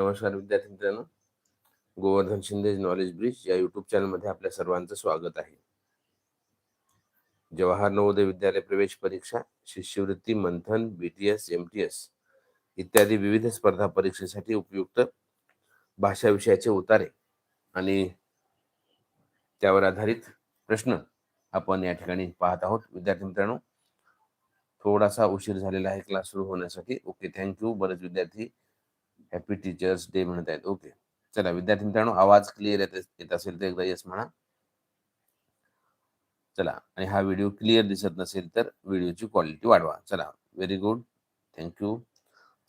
नमस्कार विद्यार्थी मित्रांनो गोवर्धन शिंदे नॉलेज ब्रिज या युट्यूब चॅनलमध्ये आपल्या सर्वांचं स्वागत आहे. जवाहर नवोदय विद्यालय प्रवेश परीक्षा शिष्यवृत्ती Manthan B T S M T S इत्यादी विविध स्पर्धा परीक्षेसाठी उपयुक्त भाषा विषयाचे उतारे आणि त्यावर आधारित प्रश्न आपण या ठिकाणी पाहत आहोत. विद्यार्थी मित्रांनो थोडासा उशीर झालेला आहे. क्लास सुरू होण्यासाठी. ओके थँक्यू बरेच विद्यार्थी हॅपी टीचर्स डे म्हणत आहेत. ओके चला विद्यार्थी मित्रांनो आवाज क्लिअर येत येत असेल तर एकदा येस म्हणा. चला आणि हा व्हिडिओ क्लिअर दिसत नसेल तर व्हिडिओची क्वालिटी वाढवा. चला व्हेरी गुड थँक्यू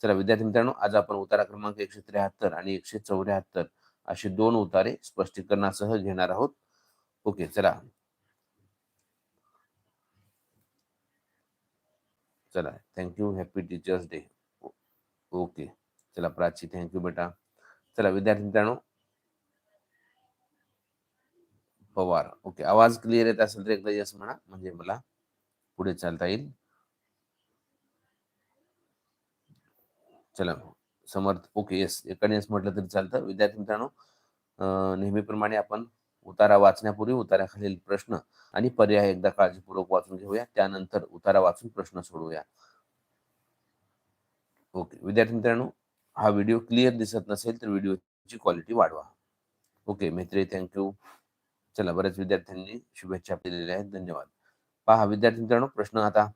चला विद्यार्थी मित्रांनो आज आपण उतारा क्रमांक एकशे त्र्याहत्तर आणि एकशे चौऱ्याहत्तर असे दोन उतारे स्पष्टीकरणासह घेणार आहोत. ओके चला. चला thank you happy teachers day okay चला प्राची थँक्यू बेटा. चला विद्यार्थी मित्रांनो. पवार ओके आवाज क्लिअर येत असेल तर एकदा यस म्हणा म्हणजे मला पुढे चालता येईल. चला समर्थ ओके येस एकाने येस म्हटलं तरी चालतं. विद्यार्थी मित्रांनो नेहमीप्रमाणे आपण उतारा वाचण्यापूर्वी उताराखालील प्रश्न आणि पर्याय एकदा काळजीपूर्वक वाचून घेऊया. त्यानंतर उतारा वाचून प्रश्न सोडवूया. ओके विद्यार्थी मित्रांनो हा व्हिडिओ क्लिअर दिसत नसेल तर व्हिडिओची क्वालिटी वाढवा. ओके मित्रे थँक्यू चला बऱ्याच विद्यार्थ्यांनी शुभेच्छा दिलेल्या आहेत. धन्यवाद. पहा विद्यार्थी मित्रांनो प्रश्न आता.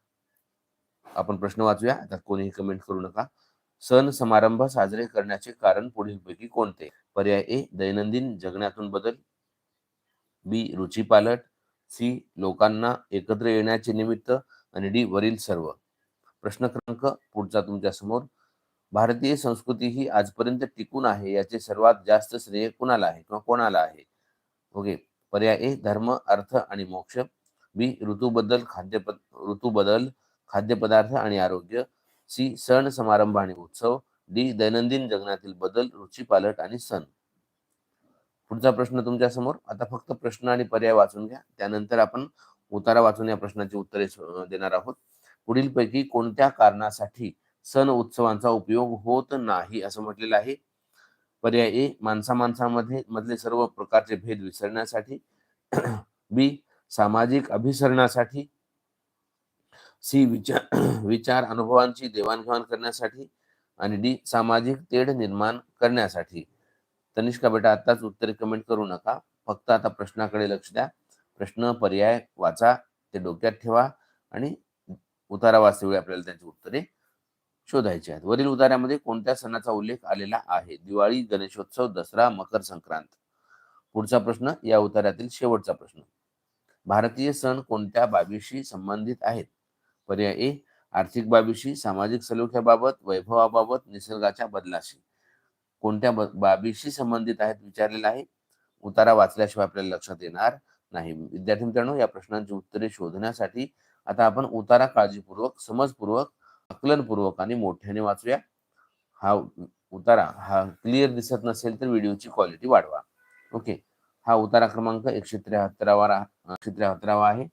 आपण प्रश्न वाचूया. आता कोणीही कमेंट करू नका. सण समारंभ साजरे करण्याचे कारण पुढीलपैकी कोणते? पर्याय ए दैनंदिन जगण्यातून बदल. बी रुची पालट. सी लोकांना एकत्र येण्याचे निमित्त. आणि डी वरील सर्व. प्रश्न क्रमांक पुढचा तुमच्यासमोर भारतीय संस्कृती ही आजपर्यंत टिकून आहे याचे सर्वात जास्त श्रेय कुणाला आहे किंवा कोणाला आहे? ओके पर्याय ए धर्म अर्थ आणि मोक्ष. बी ऋतूबद्दल खाद्य ऋतू बदल खाद्यपदार्थ आणि आरोग्य. सी सण समारंभ आणि उत्सव. डी दैनंदिन जगण्यातील बदल रुची पालट आणि सण. पुढचा प्रश्न तुमच्यासमोर आता फक्त प्रश्न आणि पर्याय वाचून घ्या. त्यानंतर आपण उतारा वाचून या प्रश्नाची उत्तरे देणार आहोत. पुढील पैकी कोणत्या कारणासाठी सण उत्सवांचा उपयोग होत नाही असं म्हटलेलं आहे. पर्याय ए माणसा माणसामध्ये मधले सर्व प्रकारचे भेद विसरण्यासाठी बी सामाजिक अभिसरणासाठी सी विचार विचार अनुभवांची देवाणघेवाण करण्यासाठी आणि डी सामाजिक तेढ निर्माण करण्यासाठी. तनिष्का बेटा आताच उत्तरे कमेंट करू नका. फक्त आता प्रश्नाकडे लक्ष द्या. प्रश्न पर्याय वाचा ते डोक्यात ठेवा आणि उतारा वाचतेवेळी आपल्याला त्यांची उत्तरे शोधायचे आहेत. वरील उतार्यामध्ये कोणत्या सणाचा उल्लेख आलेला आहे? दिवाळी गणेशोत्सव दसरा मकर संक्रांत. पुढचा प्रश्न या उतार्यातील शेवटचा प्रश्न. भारतीय सण कोणत्या बाबीशी संबंधित आहेत? पर्याय ए आर्थिक बाबीशी सामाजिक सलोख्याबाबत वैभवाबाबत निसर्गाच्या बदलाशी. कोणत्या बाबीशी संबंधित आहेत विचारलेला आहे? उतारा वाचल्याशिवाय आपल्याला लक्षात येणार नाही. विद्यार्थी मित्रांनो या प्रश्नांची उत्तरे शोधण्यासाठी आता आपण उतारा काळजीपूर्वक समजपूर्वक आकलनपूर्वक आणि मोठ्याने वाचूया. हा उतारा हा क्लिअर दिसत नसेल तर व्हिडिओची क्वालिटी वाढवा. ओके. हा उतारा क्रमांक एकशे त्र्याहत्तरावा एकशे त्र्याहत्तरावा आहे.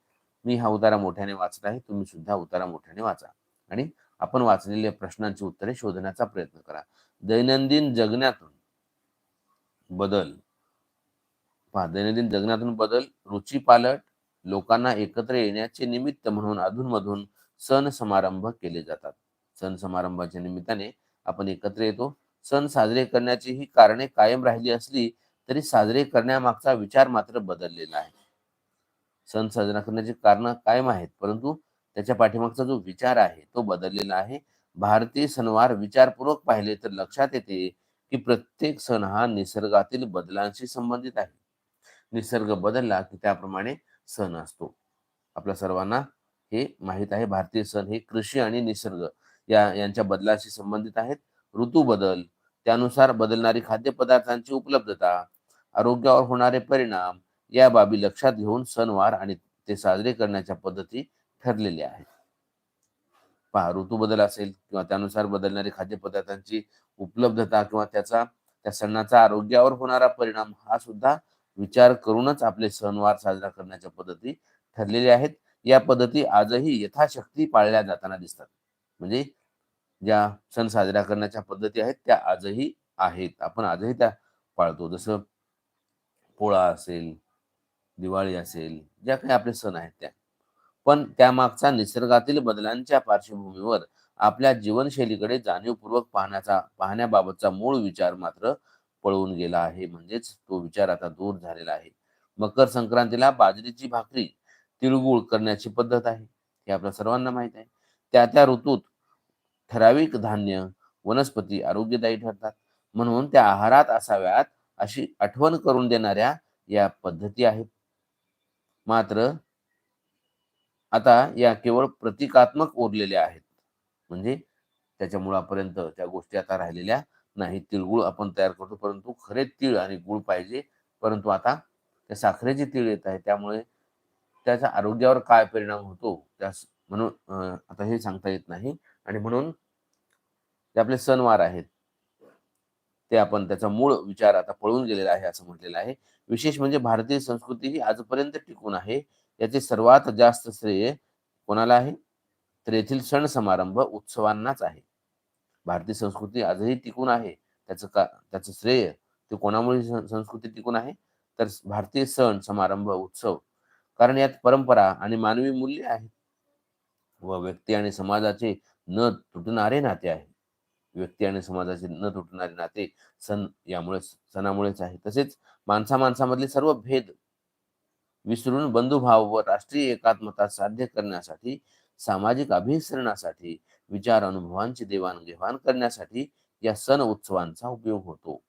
मी हा उतारा मोठ्याने वाचत आहे. तुम्ही सुद्धा उतारा मोठ्याने वाचा. आणि आपण वाचलेल्या प्रश्नांची उत्तरे शोधण्याचा प्रयत्न करा. दैनंदिन जगण्यातून बदल. पहा दैनंदिन जगण्यातून बदल रुची पालट लोकांना एकत्र येण्याचे निमित्त म्हणून अधूनमधून सण समारंभ केले जातात. सण समारंभाच्या निमित्ताने आपण एकत्र येतो. सण साजरे करण्याची ही कारणे कायम राहिली असली तरी साजरे करण्यामागचा विचार मात्र बदललेला आहे. सण साजरा करण्याची कारण कायम आहेत परंतु त्याच्या पाठीमागचा जो विचार आहे तो बदललेला आहे. भारतीय सणवार विचारपूर्वक पाहिले तर लक्षात येते की प्रत्येक सण हा निसर्गातील बदलांशी संबंधित आहे. निसर्ग बदलला की त्याप्रमाणे सण असतो. आपल्या सर्वांना हे माहीत आहे. भारतीय सण हे कृषी आणि निसर्ग या यांच्या बदलाशी संबंधित आहेत. ऋतू बदल त्यानुसार बदलणारी खाद्यपदार्थांची उपलब्धता आरोग्यावर होणारे परिणाम या बाबी लक्षात घेऊन सणवार आणि ते साजरे करण्याच्या पद्धती ठरलेल्या आहेत. पहा ऋतू बदल असेल किंवा त्यानुसार बदलणारी खाद्यपदार्थांची उपलब्धता किंवा त्याचा त्या सणाचा आरोग्यावर होणारा परिणाम हा सुद्धा विचार करूनच आपले सणवार साजरा करण्याच्या पद्धती ठरलेल्या आहेत. या पद्धती आजही यथाशक्ती पाळल्या जाताना दिसतात. म्हणजे ज्या सण साजरा करण्याच्या पद्धती आहेत त्या आजही आहेत. आपण आजही त्या पाळतो. जसं पोळा असेल दिवाळी असेल ज्या काही आपले सण आहेत त्या. पण त्यामागचा निसर्गातील बदलांच्या पार्श्वभूमीवर आपल्या जीवनशैलीकडे जाणीवपूर्वक पाहण्याचा पाहण्याबाबतचा मूळ विचार मात्र पळून गेला आहे. म्हणजेच तो विचार आता दूर झालेला आहे. मकर संक्रांतीला बाजरीची भाकरी तिळगुळ करण्याची पद्धत आहे हे आपल्या सर्वांना माहीत आहे. त्या त्या ऋतूत ठराविक धान्य वनस्पती आरोग्यदायी ठरतात. म्हणून त्या आहारात असाव्यात अशी आठवण करून देणाऱ्या या पद्धती आहेत. मात्र आता या केवळ प्रतिकात्मक उरलेल्या आहेत. म्हणजे त्याच्या मुळापर्यंत त्या गोष्टी आता राहिलेल्या नाही. तिळगुळ आपण तयार करतो परंतु खरे तीळ आणि गुळ पाहिजे. परंतु आता त्या साखरेचे तीळ येत आहे त्यामुळे त्याचा आरोग्यावर काय परिणाम होतो त्यास म्हणून आता हे सांगता येत नाही. आणि म्हणून जे आपले सणवार आहेत ते आपण त्याचा मूळ विचार आता पळून गेलेला आहे असं म्हटलेलं आहे. विशेष म्हणजे भारतीय संस्कृती ही आजपर्यंत टिकून आहे. याचे सर्वात जास्त श्रेय कोणाला आहे? तर येथील सण समारंभ उत्सवांनाच आहे. भारतीय संस्कृती आजही टिकून आहे. त्याचं का त्याचं श्रेय ते कोणामुळे संस्कृती टिकून आहे? तर भारतीय सण समारंभ उत्सव कारण यात परंपरा आणि मानवी मूल्य आहेत. व व्यक्ती आणि समाजाचे न तुटणारे नाते आहे व्यक्ती आणि समाजाचे न तुटणारे नाते सण यामुळे सणामुळेच आहे तसेच माणसा माणसामधले सर्व भेद विसरून बंधुभाव व राष्ट्रीय एकात्मता साध्य करण्यासाठी सामाजिक अभिसरणासाठी विचार अनुभवांची देवाणघेवाण करण्यासाठी या सण उत्सवांचा उपयोग होतो.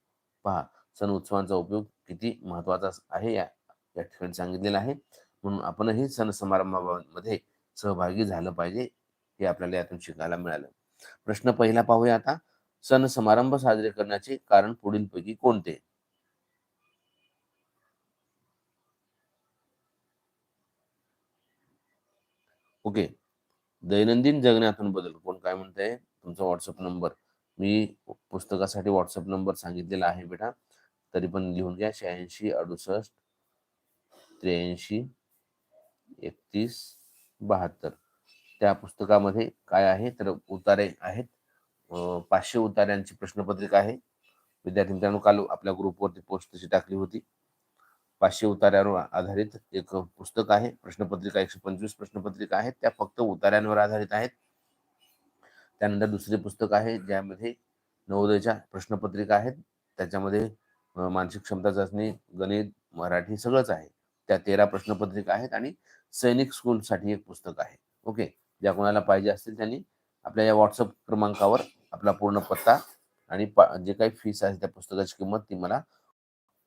पहा सण उत्सवांचा उपयोग किती महत्त्वाचा आहे या या ठिकाणी सांगितलेलं आहे. म्हणून आपणही सण समारंभामध्ये सहभागी झालं पाहिजे हे आपल्याला यातून शिकायला मिळालं. प्रश्न पहिला पाहूया आता सण समारंभ साजरे करण्याचे कारण पुढीलपैकी कोणते? ओके दैनंदिन जगण्यातून बदल कोण काय म्हणतंय? तुमचा व्हॉट्सअप नंबर मी पुस्तकासाठी व्हॉट्सअप नंबर सांगितलेला आहे बेटा. तरी पण लिहून घ्या शहाऐंशी अडुसष्ट त्र्याऐंशी एकतीस बहात्तर. त्या पुस्तकामध्ये काय आहे? तर उतारे आहेत. पाचशे उतार्यांची प्रश्नपत्रिका आहे. विद्यार्थी मित्रांनो काल आपल्या ग्रुपवरती पोस्ट तशी टाकली होती. पाचशे उतार्यांवर आधारित एक पुस्तक आहे. प्रश्नपत्रिका एकशे पंचवीस प्रश्नपत्रिका आहेत. त्या फक्त उतार्यांवर आधारित आहेत. त्यानंतर दुसरे पुस्तक आहे ज्यामध्ये नवोदयच्या प्रश्नपत्रिका आहेत. त्याच्यामध्ये मानसिक क्षमता चाचणी गणित मराठी सगळंच आहे. त्या तेरा प्रश्नपत्रिका आहेत आणि सैनिक स्कूलसाठी एक पुस्तक आहे. ओके? ज्या कोणाला पाहिजे असतील त्यांनी आपल्या या व्हॉट्सअप क्रमांकावर आपला पूर्ण पत्ता आणि जे काही फीस आहे त्या पुस्तकाची किंमत ती मला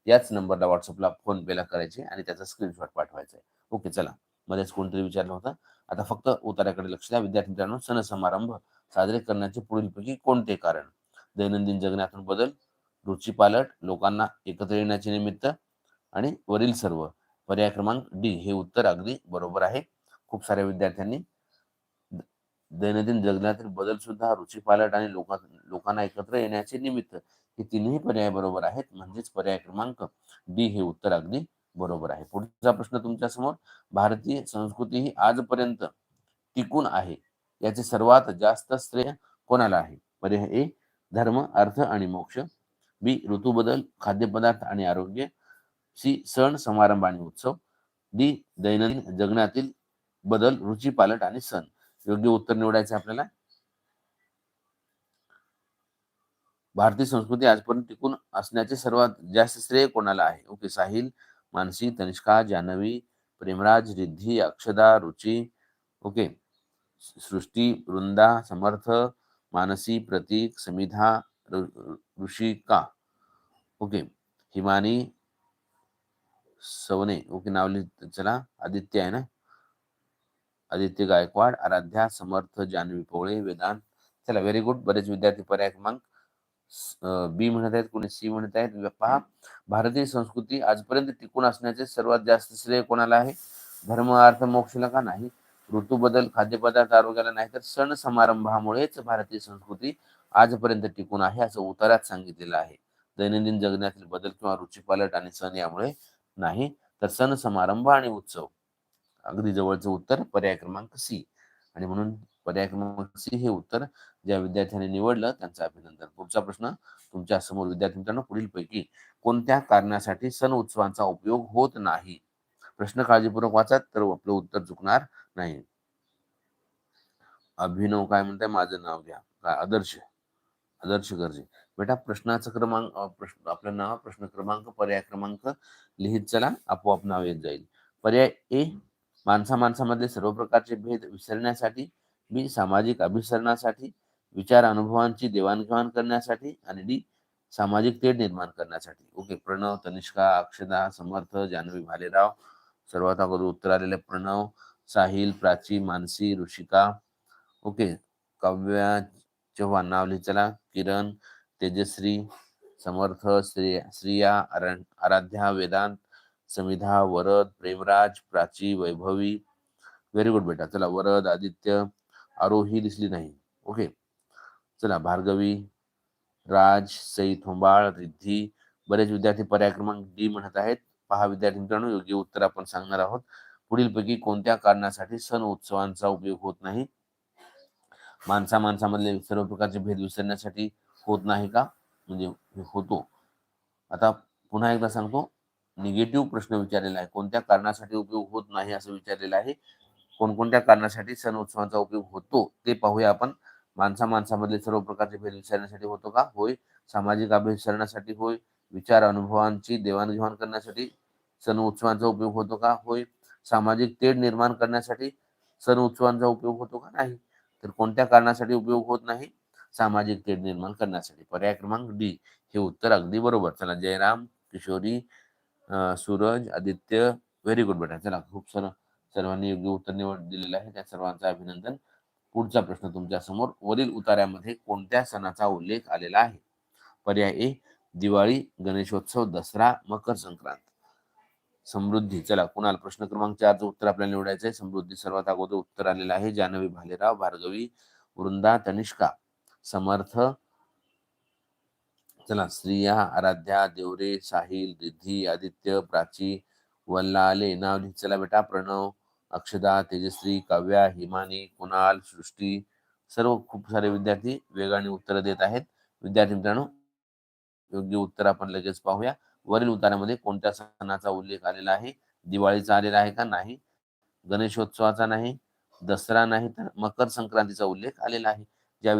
याच नंबरला व्हॉट्सअपला फोन पेला करायची आणि त्याचा स्क्रीनशॉट पाठवायचा आहे. ओके चला. मध्येच कोणतरी विचारलं होतं. आता फक्त उताराकडे लक्ष द्या. विद्यार्थी मित्रांनो सण समारंभ साजरे करण्याचे पुढीलपैकी कोणते कारण? दैनंदिन जगण्यातून बदल रुची पालट लोकांना एकत्र येण्याचे निमित्त आणि वरील सर्व पर्याय क्रमांक डी. हे उत्तर अगदी बरोबर आहे. खूप साऱ्या विद्यार्थ्यांनी दैनंदिन जगण्यातील बदल सुद्धा रुची पालट आणि लोका लोकांना एकत्र येण्याचे निमित्त हे तिन्ही पर्याय बरोबर आहेत. म्हणजेच पर्याय क्रमांक डी हे उत्तर अगदी बरोबर आहे. पुढचा प्रश्न तुमच्यासमोर. भारतीय संस्कृती ही आजपर्यंत टिकून आहे. याचे सर्वात जास्त श्रेय कोणाला आहे? पर्याय ए धर्म अर्थ आणि मोक्ष. बी ऋतू बदल खाद्यपदार्थ आणि आरोग्य. सी सण समारंभ आणि उत्सव डी दैनंदिन जगण्यातील बदल रुची पालट आणि सण. योग्य उत्तर निवडायचे आपल्याला? भारतीय संस्कृती आजपर्यंत टिकून असण्याचे सर्वात जास्त श्रेय कोणाला आहे? Okay Sahil Mansi Tanishka Janvi Premraj Riddhi Akshada Ruchi okay. Srushti Vrunda Samarth Mansi Pratik Samidha Rishika. Okay Himani Savne okay नाव लिहित चला आदित्य आहे ना? आदित्य गायकवाड आराध्या समर्थ जानवी पोळे वेदांत. चला व्हेरी गुड बरेच विद्यार्थी पर्याय क्रमांक बी म्हणत आहेत कोणी सी म्हणत आहेत. पहा. भारतीय संस्कृती आजपर्यंत टिकून असण्याचे सर्वात जास्त श्रेय कोणाला आहे? धर्म अर्थ मोक्षला का नाही. ऋतू बदल खाद्यपदार्थ आरोग्याला नाही तर सण समारंभामुळेच भारतीय संस्कृती आजपर्यंत टिकून आहे असं उतारात सांगितलेलं आहे. दैनंदिन जगण्यातील बदल किंवा रुचीपालट आणि सण यामुळे नाही तर सण समारंभ आणि उत्सव. अगदी जवळचं उत्तर पर्याय क्रमांक सी. आणि म्हणून पर्याय क्रमांक सी हे उत्तर ज्या विद्यार्थ्यांनी निवडलं त्यांचं अभिनंदन. पुढचा प्रश्न तुमच्यासमोर विद्यार्थी मित्रांनो पुढील पैकी कोणत्या कारणासाठी सण उत्सवांचा उपयोग होत नाही? प्रश्न काळजीपूर्वक वाचा तर आपलं उत्तर चुकणार नाही. अभिनव काय म्हणताय? माझं नाव घ्या. काय? आदर्श. आदर्श गरजे. बेटा प्रश्नाचा क्रमांक प्रश्न आपलं नाव प्रश्न क्रमांक पर्याय क्रमांक लिहित चला आपोआप नाव येत जाईल. पर्याय ए माणसा माणसामधले सर्व प्रकारचे भेद विसरण्यासाठी बी सामाजिक अभिसरणासाठी विचार अनुभवांची देवाणघेवाण करण्यासाठी आणि डी सामाजिक तेढ निर्माण करण्यासाठी. ओके प्रणव तनिष्का अक्षदा समर्थ जान्हवी भालेराव सर्वात अगोदर उत्तर आलेले प्रणव साहिल प्राची मानसी ऋषिका. ओके काव्या चव्हाण नाव लिहित चला किरण तेजश्री समर्थ श्रेया श्रिया अरण- आराध्या वेदांत समिधा वरद प्रेमराज प्राची वैभवी. व्हेरी गुड बेटा. चला वरद आदित्य आरोही दिसली नाही. ओके चला भार्गवी राज सई थोंबाळ रिद्धी बरेच विद्यार्थी पर्याय क्रमांक डी म्हणत आहेत. पहा विद्यार्थी मित्रांनो योग्य उत्तर आपण सांगणार आहोत. पुढीलपैकी कोणत्या कारणासाठी सण उत्सवांचा उपयोग होत नाही? माणसा माणसामधले सर्व प्रकारचे भेद विसरण्यासाठी होत नाही का? म्हणजे हे होतो. आता पुन्हा एकदा सांगतो. निगेटिव्ह प्रश्न विचारलेला आहे. कोणत्या कारणासाठी उपयोग होत नाही असं विचारलेलं आहे. कोणकोणत्या कारणासाठी सण उत्सवांचा उपयोग होतो ते पाहूया आपण. माणसा माणसामधले सर्व प्रकारचे भेद विसरण्यासाठी होतो का? होय. सामाजिक अभिसरणासाठी होय. विचार अनुभवांची देवाणघेवाण करण्यासाठी सण उत्सवांचा उपयोग होतो का? होय. सामाजिक तेढ निर्माण करण्यासाठी सण उत्सवांचा उपयोग होतो का? नाही. तर कोणत्या कारणासाठी उपयोग होत नाही? सामाजिक तेढ निर्माण करण्यासाठी. पर्याय क्रमांक डी. हे उत्तर अगदी बरोबर. चला जयराम किशोरी सूरज आदित्य व्हेरी गुड बेटा. चला खूप सर सर्वांनी योग्य उत्तर निवड दिलेलं आहे. त्या सर्वांचं अभिनंदन. पुढचा प्रश्न तुमच्यासमोर. वरील उतार्यामध्ये कोणत्या सणाचा उल्लेख आलेला आहे? पर्याय ए दिवाळी गणेशोत्सव दसरा मकर संक्रांत. समृद्धी. चला कुणाल प्रश्न क्रमांक चारचं उत्तर आपल्याला निवडायचं आहे समृद्धी. सर्वात अगोदर उत्तर आलेलं आहे. जानवी भालेराव भार्गवी वृंदा तनिष्का. समर्थ चला स्त्रिया आराध्या देवरे साहिल रिद्धी आदित्य प्राची वल्लाले नाव चला बेटा प्रणव अक्षदा तेजश्री काव्या हिमानी कुणाल सृष्टी सर्व खूप सारे विद्यार्थी वेगाने उत्तर देत आहेत. विद्यार्थी मित्रांनो योग्य उत्तर आपण लगेच पाहूया. वरील उत्तरामध्ये कोणत्या सणाचा उल्लेख आलेला आहे? दिवाळीचा आलेला आहे का नाही? गणेशोत्सवाचा नाही? दसरा नाही? तर मकर संक्रांतीचा उल्लेख आलेला आहे. ज्या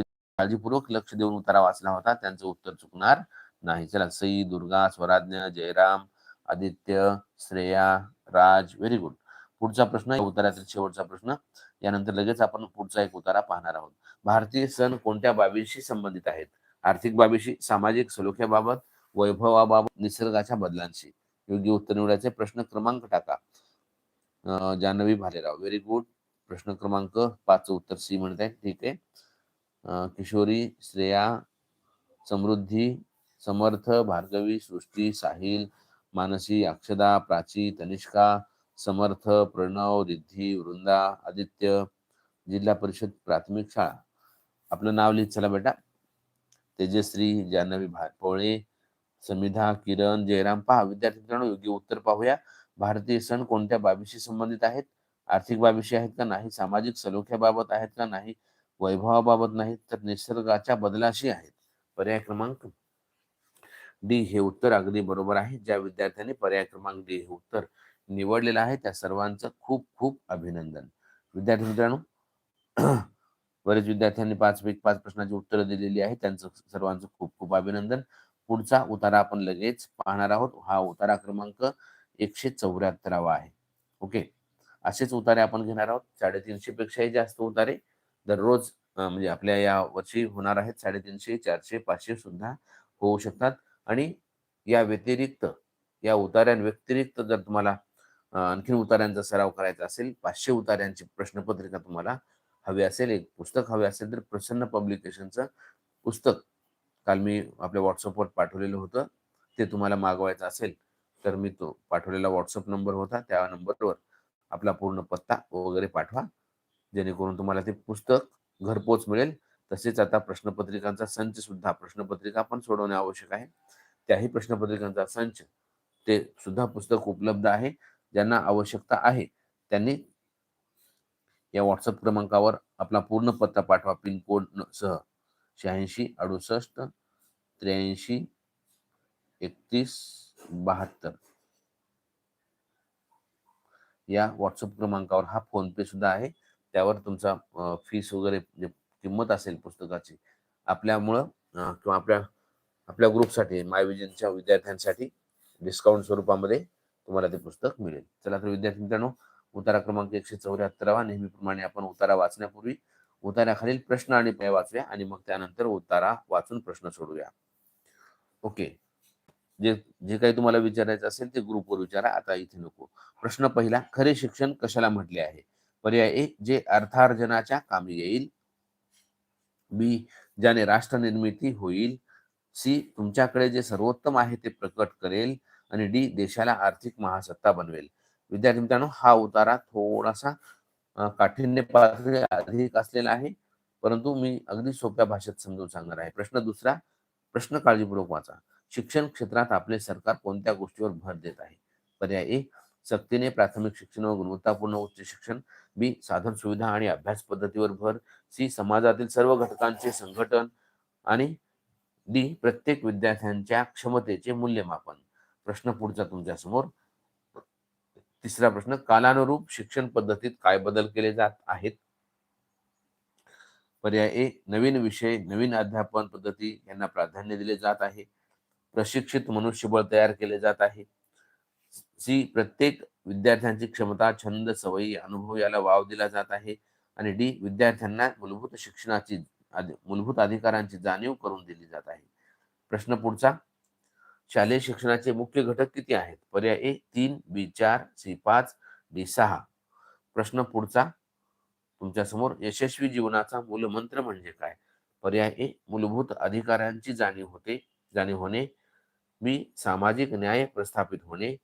काळजीपूर्वक लक्ष देऊन उतारा वाचला होता. त्यांचं उत्तर चुकणार नाही. चला सई दुर्गा स्वराज्ञ जयराम आदित्य श्रेया राज व्हेरी गुड. पुढचा प्रश्न उताराचा शेवटचा प्रश्न. यानंतर लगेच आपण पुढचा एक उतारा पाहणार आहोत. भारतीय सण कोणत्या बाबींशी संबंधित आहेत? आर्थिक बाबीशी सामाजिक सलोख्याबाबत वैभवाबाबत निसर्गाच्या बदलांशी? योग्य उत्तर निवडायचे? प्रश्न क्रमांक टाका. जान्हवी भालेराव. Very good. प्रश्न क्रमांक पाच उत्तर सी म्हणत आहे ठीक आहे. किशोरी श्रेया समृद्धी समर्थ भार्गवी सृष्टी साहिल मानसी अक्षदा प्राची तनिष्का समर्थ प्रणव रिद्धी वृंदा आदित्य जिल्हा परिषद प्राथमिक शाळा. आपलं नाव लिहित चला बेटा. तेजश्री जान्हवी भातपोळे समिधा किरण जयराम. पहा विद्यार्थी मित्रांनो योग्य उत्तर पाहूया. भारतीय सण कोणत्या बाबीशी संबंधित आहेत? आर्थिक बाबीशी आहेत का नाही? सामाजिक सलोख्याबाबत आहेत का नाही? वैभवाबाबत नाहीत तर निसर्गाच्या बदलाशी आहेत. पर्याय क्रमांक डी हे उत्तर अगदी बरोबर आहे. ज्या विद्यार्थ्यांनी पर्याय क्रमांक डी हे उत्तर निवडलेलं आहे त्या सर्वांचं खूप खूप अभिनंदन. विद्यार्थी मित्रांनो बरेच विद्यार्थ्यांनी पाच पैकी पाच प्रश्नाची उत्तरं दिलेली आहेत. त्यांचं सर्वांचं खूप खूप अभिनंदन. पुढचा उतारा आपण लगेच पाहणार आहोत. हा उतारा क्रमांक एकशे चौऱ्याहत्तरावा आहे. ओके? असेच उतारे आपण घेणार आहोत. साडेतीनशे पेक्षाही जास्त उतारे. दररोज म्हणजे आपल्या या वर्षी होणार आहेत साडेतीनशे चारशे पाचशे सुद्धा होऊ शकतात. आणि या व्यतिरिक्त या उतार्यांव्यतिरिक्त जर तुम्हाला आणखी आणखीन उतार्यांचा सराव करायचा असेल पाचशे उतार्यांची प्रश्नपत्रिका तुम्हाला हवी असेल एक पुस्तक हवे असेल तर प्रसन्न पब्लिकेशनचं पुस्तक काल मी आपल्या व्हॉट्सअपवर पाठवलेलं होतं. ते तुम्हाला मागवायचं असेल तर मी तो पाठवलेला व्हॉट्सअप नंबर होता. त्या नंबरवर आपला पूर्ण पत्ता वगैरे पाठवा. जेणेकरून तुम्हाला ते पुस्तक घरपोच मिळेल. तसेच आता प्रश्नपत्रिकांचा संच सुद्धा प्रश्नपत्रिका पण सोडवणे आवश्यक आहे. त्याही प्रश्नपत्रिकांचा संच ते सुद्धा पुस्तक उपलब्ध आहे ज्यांना आवश्यकता आहे त्यांनी या व्हॉट्सअप क्रमांकावर आपला पूर्ण पत्ता पाठवा पिनकोड सह शहाऐंशी अडुसष्ट त्र्याऐंशी एकतीस बहात्तर. या व्हॉट्सअप क्रमांकावर हा फोन पे सुद्धा आहे. त्यावर तुमचा फीस वगैरे जे किंमत असेल पुस्तकाची आपल्यामुळं किंवा आपल्या आपल्या ग्रुपसाठी माय विजनच्या विद्यार्थ्यांसाठी डिस्काउंट स्वरूपामध्ये तुम्हाला ते पुस्तक मिळेल. चला तर विद्यार्थी मित्रांनो उतारा क्रमांक एकशे चौऱ्याहत्तरावा नेहमीप्रमाणे आपण उतारा वाचण्यापूर्वी उताराखालील प्रश्न आणि पर्याय वाचूया आणि मग त्यानंतर उतारा वाचून प्रश्न सोडूया. ओके. जे जे काही तुम्हाला विचारायचं असेल ते ग्रुपवर विचारा. आता इथे नको. प्रश्न पहिला खरे शिक्षण कशाला म्हटले आहे? पर्याय ए जे अर्थार्जनाच्या कामी येईल. बी ज्याने राष्ट्र निर्मिती होईल. सी तुमच्याकडे जे सर्वोत्तम आहे ते प्रकट करेल. आणि डी देशाला आर्थिक महासत्ता बनवेल. विद्यार्थी मित्रांनो हा उतारा थोडासा काठिण्य पातळी अधिक असलेला आहे. परंतु मी अगदी सोप्या भाषेत समजून सांगणार आहे. प्रश्न दुसरा प्रश्न काळजीपूर्वक वाचा. शिक्षण क्षेत्रात आपले सरकार कोणत्या गोष्टीवर भर देत आहे? पर्याय ए सक्तीने प्राथमिक शिक्षण व गुणवत्तापूर्ण उच्च शिक्षण. बी साधन सुविधा आणि अभ्यास पद्धतीवर भर सी समाजातील सर्व घटकांचे संघटन आणि डी प्रत्येक विद्यार्थ्यांच्या क्षमतेचे मूल्यमापन. प्रश्न पुढचा तुमच्यासमोर तिसरा प्रश्न कालानुरूप शिक्षण पद्धतीत काय बदल केले जात आहेत? पर्याय ए नवीन विषय नवीन अध्यापन पद्धती यांना प्राधान्य दिले जात आहे. प्रशिक्षित मनुष्यबळ तयार केले जात आहे. सी प्रत्येक विद्यार्थ्यांची क्षमता छंद सवयी अनुभव याला वाव दिला जात आहे आणि डी विद्यार्थ्यांना मूलभूत शिक्षणाची मूलभूत अधिकारांची जाणीव करून दिली जात आहे. प्रश्न पुढचा. शालेय शिक्षणाचे मुख्य घटक किती आहेत? पर्याय ए तीन बी चार सी पाच डी सहा. प्रश्न पुढचा. तुमच्यासमोर यशस्वी जीवनाचा मूलमंत्र म्हणजे काय? पर्याय ए मूलभूत अधिकारांची जाणीव होते जाणीव होणे. बी सामाजिक न्याय प्रस्थापित होणे.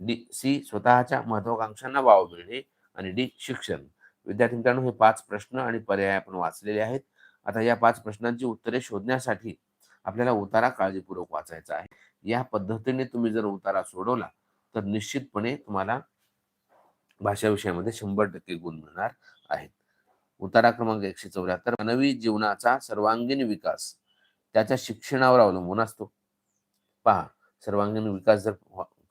डी सी स्वतःच्या महत्वाकांक्षांना वाव मिळणे आणि डी शिक्षण. विद्यार्थी मित्रांनो हे पाच प्रश्न आणि पर्याय आपण वाचलेले आहेत. आता या पाच प्रश्नांची उत्तरे शोधण्यासाठी आपल्याला उतारा काळजीपूर्वक वाचायचा आहे. या पद्धतीने तुम्ही जर उतारा सोडवला तर निश्चितपणे तुम्हाला भाषा विषयामध्ये शंभर टक्के गुण मिळणार आहेत. उतारा क्रमांक एकशे चौऱ्याहत्तर मानवी जीवनाचा सर्वांगीण विकास. त्याच्या शिक्षणावर अवलंबून असतो. पहा सर्वांगीण विकास जर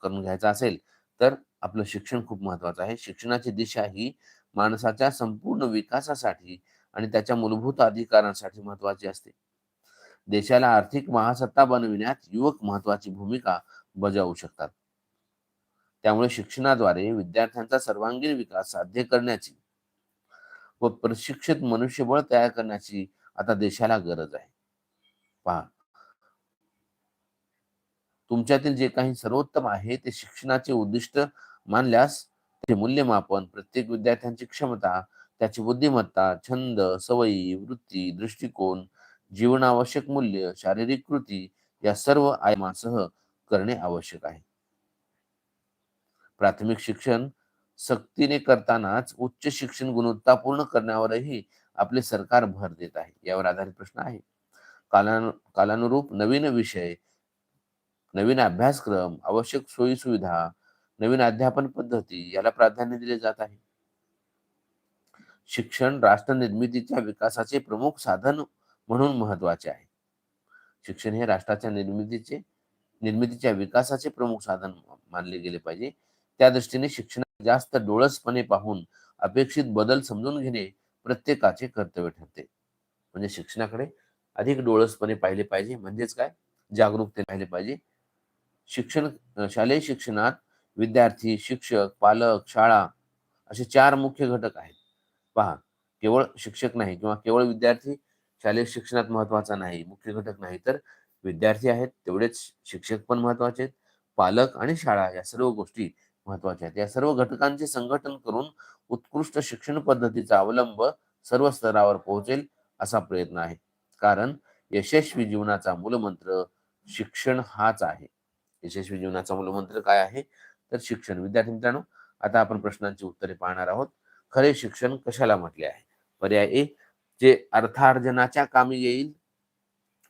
करून घ्यायचा असेल तर आपलं शिक्षण खूप महत्वाचं आहे. शिक्षणाची दिशा ही माणसाच्या संपूर्ण विकासासाठी आणि त्याच्या मूलभूत अधिकारांसाठी महत्वाची असते. देशाला आर्थिक महासत्ता बनविण्यात युवक महत्वाची भूमिका बजावू शकतात. त्यामुळे शिक्षणाद्वारे विद्यार्थ्यांचा सर्वांगीण विकास साध्य करण्याची व प्रशिक्षित मनुष्यबळ तयार करण्याची आता देशाला गरज आहे. पहा तुमच्यातील जे काही सर्वोत्तम आहे ते शिक्षणाचे उद्दिष्ट मानल्यास ते मूल्यमापन प्रत्येक विद्यार्थ्यांची क्षमता त्याची बुद्धिमत्ता छंद सवयी वृत्ती दृष्टिकोन जीवनावश्यक मूल्य शारीरिक कृती या सर्व आयामासह करणे आवश्यक आहे. प्राथमिक शिक्षण सक्तीने करतानाच उच्च शिक्षण गुणवत्ता पूर्ण करण्यावरही आपले सरकार भर देत आहे यावर आधारित प्रश्न आहे. काला कालानुरूप नवीन विषय नवीन अभ्यासक्रम आवश्यक सोयी सुविधा नवीन अध्यापन पद्धती याला प्राधान्य दिले जात आहे. शिक्षण राष्ट्र निर्मितीच्या विकासाचे प्रमुख साधन म्हणून महत्त्वाचे आहे. शिक्षण हे राष्ट्राच्या निर्मितीचे निर्मितीच्या विकासाचे प्रमुख साधन मानले गेले पाहिजे. त्या दृष्टीने शिक्षणात जास्त डोळसपणे पाहून अपेक्षित बदल समजून घेणे प्रत्येकाचे कर्तव्य ठरते. म्हणजे शिक्षणाकडे अधिक डोळसपणे पाहिले पाहिजे. म्हणजेच काय? जागरूकते पाहिले पाहिजे. शिक्षण शालेय शिक्षणात विद्यार्थी शिक्षक पालक शाळा असे चार मुख्य घटक आहेत. पहा केवळ शिक्षक नाही किंवा केवळ विद्यार्थी शालेय शिक्षणात महत्त्वाचा नाही मुख्य घटक नाही. तर विद्यार्थी आहेत तेवढेच शिक्षक पण महत्त्वाचे आहेत पालक आणि शाळा या सर्व गोष्टी महत्त्वाच्या आहेत. या सर्व घटकांचे संघटन करून उत्कृष्ट शिक्षण पद्धतीचा अवलंब सर्व स्तरावर पोहोचेल असा प्रयत्न आहे. कारण यशस्वी जीवनाचा मूलमंत्र शिक्षण हाच आहे. यशस्वी जीवनाचा मूलमंत्र काय आहे? तर शिक्षण. विद्यार्थी मित्रांनो आता आपण प्रश्नांची उत्तरे पाहणार आहोत. खरे शिक्षण कशाला म्हटले आहे? पर्याय ए जे अर्थार्जनाच्या कामी येईल.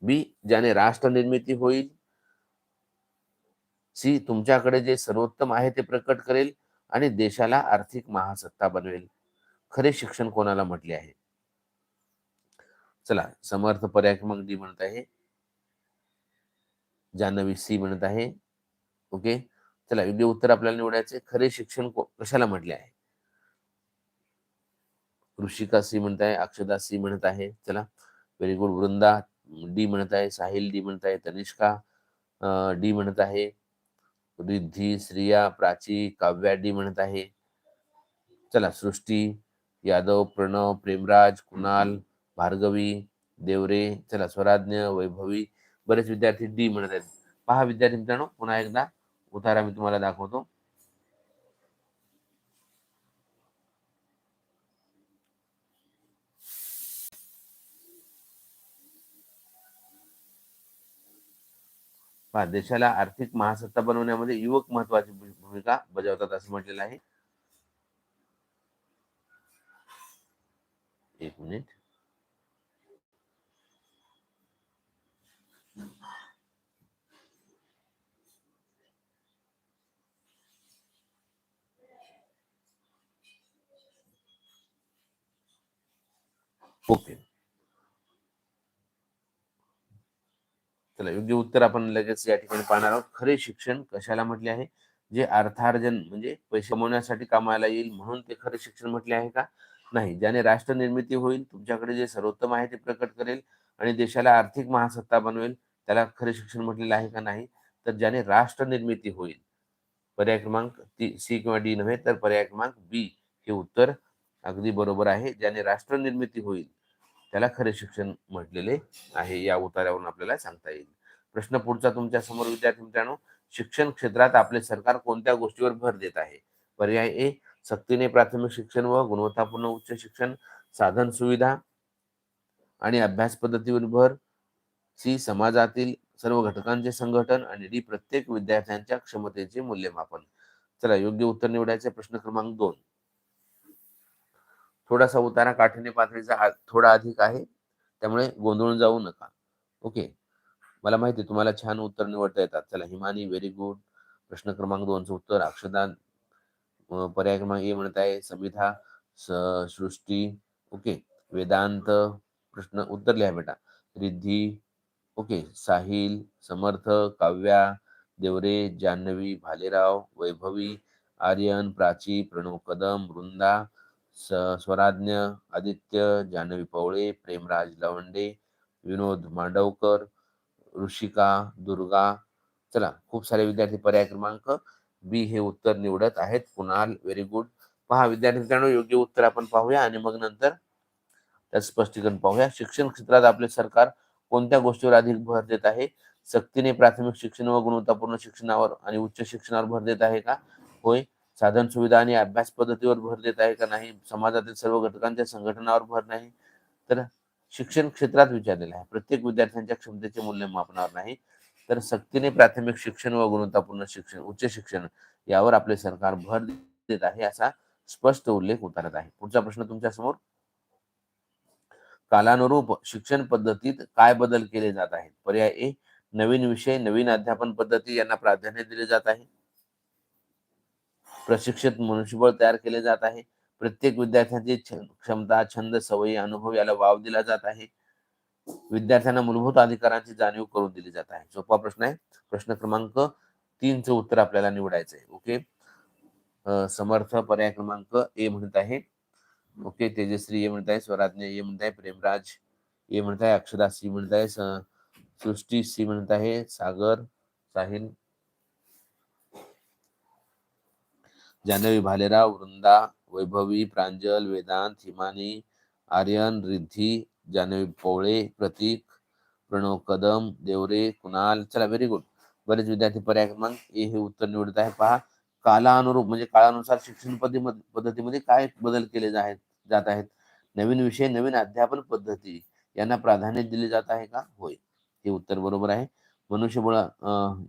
बी ज्याने राष्ट्र निर्मिती होईल. सी तुमच्याकडे जे सर्वोत्तम आहे ते प्रकट करेल आणि देशाला आर्थिक महासत्ता बनवेल. खरे शिक्षण कोणाला म्हटले आहे? चला समर्थ पर्याय क्रमांक डी म्हणत आहे. जान्हवी सी म्हणत आहे. ओके? चला योग्य उत्तर आपल्याला निवडायचे खरे शिक्षण कशाला म्हटले आहे? ऋषिका सी म्हणत आहे अक्षदा सी म्हणत आहे. चला व्हेरी गुड वृंदा डी म्हणत आहे साहिल डी म्हणत आहे तनिष्का डी म्हणत आहे रिद्धी श्रिया प्राची काव्या डी म्हणत आहे. चला सृष्टी यादव प्रणव प्रेमराज कुणाल भार्गवी देवरे चला स्वराज्ञ वैभवी बरेच विद्यार्थी डी म्हणत आहेत. पहा विद्यार्थी मित्रांनो पुन्हा एकदा. उतारा मी तुम्हाला दाखवतो. पहा देशाला आर्थिक महासत्ता बनवण्यामध्ये युवक महत्वाची भूमिका बजावतात असं म्हटलेलं आहे. एक मिनिट. ओके. चला योग्य उत्तर आपण लगेच या ठिकाणी पाहणार आहोत. खरे शिक्षण कशाला म्हटले आहे? जे अर्थार्जन म्हणजे पैसे कमवण्यासाठी कामाला येईल म्हणून ते खरे शिक्षण म्हटले आहे का? नाही. ज्याने राष्ट्र निर्मिती होईल तुमच्याकडे जे सर्वोत्तम आहे ते प्रकट करेल आणि देशाला आर्थिक महासत्ता बनवेल त्याला खरे शिक्षण म्हटलेलं आहे का नाही? तर ज्याने राष्ट्र निर्मिती होईल. पर्याय क्रमांक सी किंवा डी नव्हे तर पर्याय क्रमांक बी हे उत्तर अगदी बरोबर आहे. ज्याने राष्ट्रनिर्मिती होईल त्याला खरे शिक्षण म्हटलेले आहे या उतार्यावरून आपल्याला सांगता येईल. प्रश्न पुढचा तुमच्यासमोर विद्यार्थी मित्रांनो शिक्षण क्षेत्रात आपले सरकार कोणत्या गोष्टीवर भर देत आहे? पर्याय ए सक्तीने प्राथमिक शिक्षण व गुणवत्तापूर्ण उच्च शिक्षण साधन सुविधा आणि अभ्यास पद्धतीवर भर सी समाजातील सर्व घटकांचे संघटन आणि डी प्रत्येक विद्यार्थ्यांच्या क्षमतेचे मूल्यमापन. चला योग्य उत्तर निवडायचे प्रश्न क्रमांक दोन. थोडासा उतारा काठिण्य पातळीचा आ- थोडा अधिक आहे. त्यामुळे गोंधळून जाऊ नका. ओके. मला माहिती आहे तुम्हाला छान उत्तर निवडता येतात. चला हिमानी व्हेरी गुड प्रश्न क्रमांक दोनचं उत्तर अक्षदान. पर्याय क्रमांक ए म्हणत आहे समिधा स- सृष्टी. ओके. वेदांत प्रश्न उत्तर लिहा बेटा. रिद्धी. ओके. साहिल समर्थ काव्या देवरे जान्हवी भालेराव वैभवी आर्यन प्राची प्रणव कदम वृंदा. स्वराज्ञ आदित्य जान्हवी पवळे प्रेमराज लवंडे विनोद मांडवकर ऋषिका दुर्गा. चला खूप सारे विद्यार्थी पर्याय क्रमांक बी हे उत्तर निवडत आहेत. कुणाल व्हेरी गुड पहा विद्यार्थी मित्रांनो योग्य उत्तर आपण पाहूया आणि मग नंतर त्याचं स्पष्टीकरण पाहूया. शिक्षण क्षेत्रात आपले सरकार कोणत्या गोष्टीवर अधिक भर देत आहे? सक्तीने प्राथमिक शिक्षण व गुणवत्तापूर्ण शिक्षणावर आणि उच्च शिक्षणावर भर देत आहे का? होय. साधन सुविधा आणि अभ्यास पद्धतीवर भर देत आहे का नाही समाजातील सर्व घटकांच्या संघटनावर भर नाही तर शिक्षण क्षेत्रात विचारलेलं आहे. प्रत्येक विद्यार्थ्यांच्या क्षमतेचे मूल्यमापनावर नाही तर सक्तीने प्राथमिक शिक्षण व गुणवत्तापूर्ण शिक्षण उच्च शिक्षण यावर आपले सरकार भर देत आहे असा स्पष्ट उल्लेख उतारत आहे. पुढचा प्रश्न तुमच्यासमोर? कालानुरूप शिक्षण पद्धतीत काय बदल केले जात आहेत? पर्याय ए नवीन विषय नवीन अध्यापन पद्धती यांना प्राधान्य दिले जात आहे. प्रशिक्षित मनुष्यबळ तयार केले जात आहे. प्रत्येक विद्यार्थ्यांची छ- क्षमता छंद सवयी अनुभव याला वाव दिला जात आहे. विद्यार्थ्यांना मूलभूत अधिकारांची जाणीव करून दिली जात आहे. सोपा प्रश्न आहे. प्रश्न क्रमांक तीनचं उत्तर आपल्याला निवडायचं आहे ओके समर्थ पर्याय क्रमांक ए म्हणत आहे. ओके? तेजश्री ए म्हणत आहे. स्वराज्ञ ए म्हणत आहे. प्रेमराज ए म्हणत आहे. अक्षरा सी म्हणत आहे. स- सृष्टी सी म्हणत आहे. सागर साहिल जान्हवी भालेराव वृंदा वैभवी प्रांजल वेदांत हिमानी आर्यन रिद्धी जान्हवी पोळे प्रतीक प्रणव कदम देवरे कुणाल. चला व्हेरी गुड बरेच विद्यार्थी पर्याय क्रमांक ए हे उत्तर निवडत आहे पहा कालानुरूप म्हणजे काळानुसार शिक्षण पद्धतीमध्ये काय बदल केले जात आहेत? नवीन विषय नवीन अध्यापन पद्धती यांना प्राधान्य दिले जात आहे का? होय. हे उत्तर बरोबर आहे. मनुष्यबळ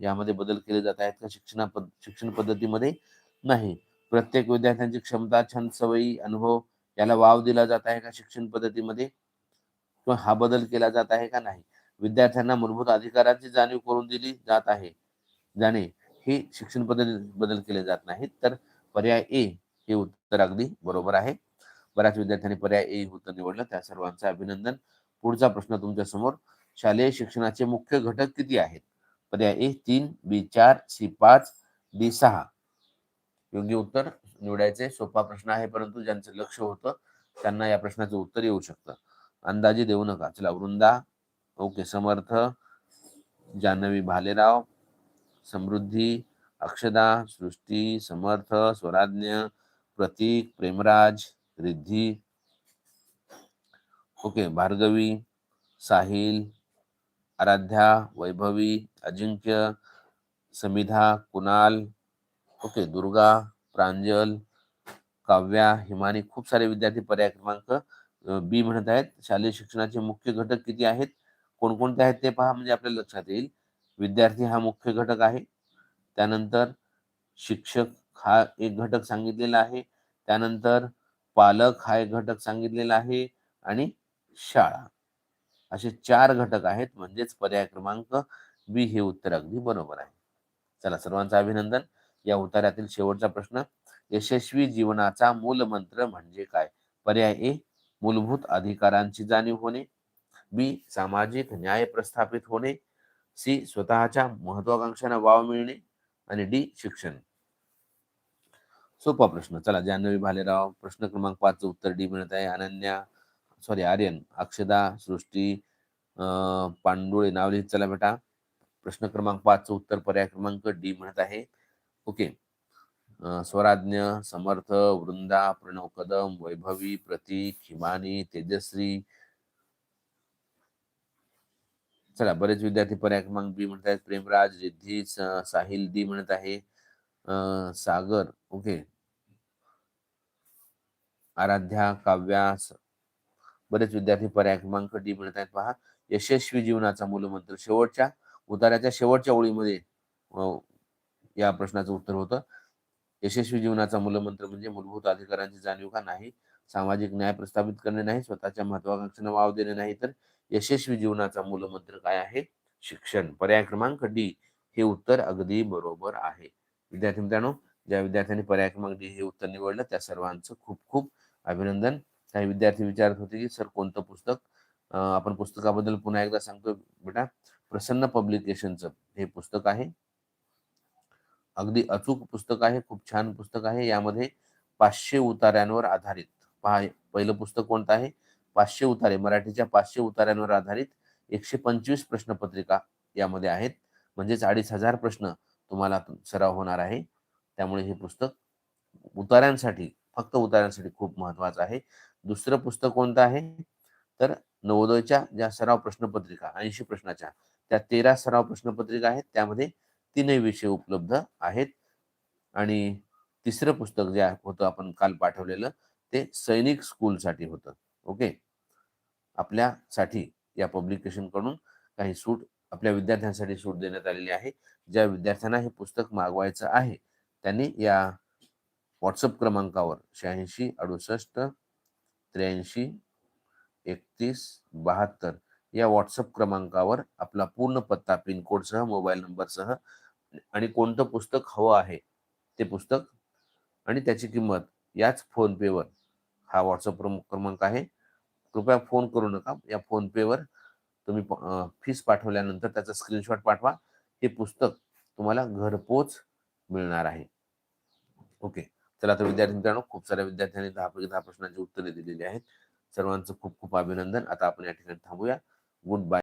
यामध्ये बदल केले जात आहेत का? शिक्षणा पद- शिक्षण पद्धतीमध्ये नाही. प्रत्येक विद्यार्थ्यांची क्षमता छंद सवयी अनुभव याला वाव दिला जात आहे का शिक्षण पद्धतीमध्ये? किंवा हा बदल केला जात आहे का नाही? विद्यार्थ्यांना मूलभूत अधिकारांची जाणीव करून दिली जात आहे. जाणे हे शिक्षण पद्धतीत बदल केले जात नाहीत. तर पर्याय ए हे उत्तर अगदी बरोबर आहे. बऱ्याच विद्यार्थ्यांनी पर्याय ए उत्तर निवडलं. त्या सर्वांचं अभिनंदन. पुढचा प्रश्न तुमच्यासमोर. शालेय शिक्षणाचे मुख्य घटक किती आहेत? पर्याय ए तीन बी चार सी पाच डी सहा. योग्य उत्तर निवडायचे सोपा प्रश्न आहे परंतु ज्यांचं लक्ष होतं त्यांना या प्रश्नाचं उत्तर येऊ शकतं. अंदाजे देऊ नका. चला Vrunda. Okay Samarth. Janhavi Bhalerao. Samruddhi. Akshada. Srushti. Samarth. Swaradnya. Pratik. Premraj. Riddhi. Okay Bhargavi. Sahil. Aaradhya. Vaibhavi. Ajinkya. Samidha. Kunal. Okay Durga Pranjal Kavya Himani खूप सारे विद्यार्थी पर्याय क्रमांक बी म्हणत आहेत. शालेय शिक्षणाचे मुख्य घटक किती आहेत? कोणकोणते आहेत ते पहा म्हणजे आपल्या लक्षात येईल. विद्यार्थी हा मुख्य घटक आहे. त्यानंतर शिक्षक हा एक घटक सांगितलेला आहे. त्यानंतर पालक हा एक घटक सांगितलेला आहे. आणि शाळा असे चार घटक आहेत म्हणजेच पर्याय क्रमांक बी हे उत्तर अगदी बरोबर आहे. चला सर्वांचं अभिनंदन. या उत्तरातील शेवटचा प्रश्न यशस्वी जीवनाचा मूलमंत्र म्हणजे काय? पर्याय ए मूलभूत अधिकारांची जाणीव होणे. बी सामाजिक न्याय प्रस्थापित होणे. सी स्वतःच्या महत्वाकांक्षांना वाव मिळणे. आणि डी शिक्षण. सोपा प्रश्न. चला जान्हवी भालेराव प्रश्न क्रमांक पाच उत्तर डी मिळत आहे. अनन्या सॉरी आर्यन अक्षदा सृष्टी पांडुळे नाव लिहित चला बेटा प्रश्न क्रमांक पाच उत्तर पर्याय क्रमांक डी म्हणत आहे. ओके. स्वराज्ञ समर्थ वृंदा प्रणव कदम वैभवी प्रतीक हिमानी तेजश्री. चला बरेच विद्यार्थी पर्याय क्रमांक बी म्हणत आहेत. प्रेमराज रिद्धी साहिल डी म्हणत आहे. सागर ओके. आराध्या काव्यास बरेच विद्यार्थी पर्याय क्रमांक डी म्हणत आहेत. पहा यशस्वी जीवनाचा मूलमंत्र शेवटच्या उतार्याच्या शेवटच्या ओळीमध्ये या प्रश्नाचं उत्तर होतं. यशस्वी जीवनाचा मूलमंत्र म्हणजे मूलभूत अधिकारांची जाणीव का नाही? सामाजिक न्याय प्रस्थापित करणे नाही स्वतःच्या महत्वाकांक्षांना वाव देणे नाही तर यशस्वी जीवनाचा मूलमंत्र काय आहे? शिक्षण. पर्याय क्रमांक डी हे उत्तर अगदी बरोबर आहे. विद्यार्थी मित्रांनो ज्या विद्यार्थ्यांनी पर्याय क्रमांक डी हे उत्तर निवडलं त्या सर्वांचं खूप खूप अभिनंदन. काही विद्यार्थी विचारत होते की सर कोणतं पुस्तक? आपण पुस्तकाबद्दल पुन्हा एकदा सांगतो बेटा. प्रसन्न पब्लिकेशनचं हे पुस्तक आहे. अगदी अचूक पुस्तक आहे खूप छान पुस्तक आहे. यामध्ये पाचशे उतार्यांवर आधारित. पहा पहिलं पुस्तक कोणतं आहे? पाचशे उतारे मराठीच्या पाचशे उतार्यांवर आधारित एकशे पंचवीस प्रश्नपत्रिका यामध्ये आहेत. म्हणजेच अडीच हजार प्रश्न तुम्हाला सराव होणार आहे. त्यामुळे हे पुस्तक उतार्यांसाठी फक्त उतार्यांसाठी खूप महत्वाचं आहे. दुसरं पुस्तक कोणतं आहे? तर नवोदयच्या ज्या सराव प्रश्नपत्रिका ऐंशी प्रश्नाच्या त्या तेरा सराव प्रश्नपत्रिका आहेत. त्यामध्ये तीनही विषय उपलब्ध आहेत. आणि तिसरं पुस्तक जे होतं आपण काल पाठवलेलं ते सैनिक स्कूलसाठी होतं. ओके? आपल्यासाठी या पब्लिकेशनकडून काही सूट आपल्या विद्यार्थ्यांसाठी सूट देण्यात आलेली आहे. ज्या विद्यार्थ्यांना हे पुस्तक मागवायचं आहे त्यांनी या व्हॉट्सअप क्रमांकावर शहाऐंशी अडुसष्ट त्र्याऐंशी एकतीस बहात्तर या व्हॉट्सअप क्रमांकावर आपला पूर्ण पत्ता पिनकोडसह मोबाईल नंबरसह आणि कोणतं पुस्तक हवं आहे ते पुस्तक आणि त्याची किंमत याच फोनपेवर हा व्हॉट्सअप क्रमांक आहे. कृपया फोन करू नका. या फोनपेवर तुम्ही फीस पाठवल्यानंतर त्याचा स्क्रीनशॉट पाठवा. हे पुस्तक तुम्हाला घरपोच मिळणार आहे. ओके. चला तर विद्यार्थी मित्रांनो खूप साऱ्या विद्यार्थ्यांनी दहापैकी दहा प्रश्नांची उत्तरे दिलेली आहेत. सर्वांचं खूप खूप अभिनंदन. आता आपण या ठिकाणी थांबूया. Good bye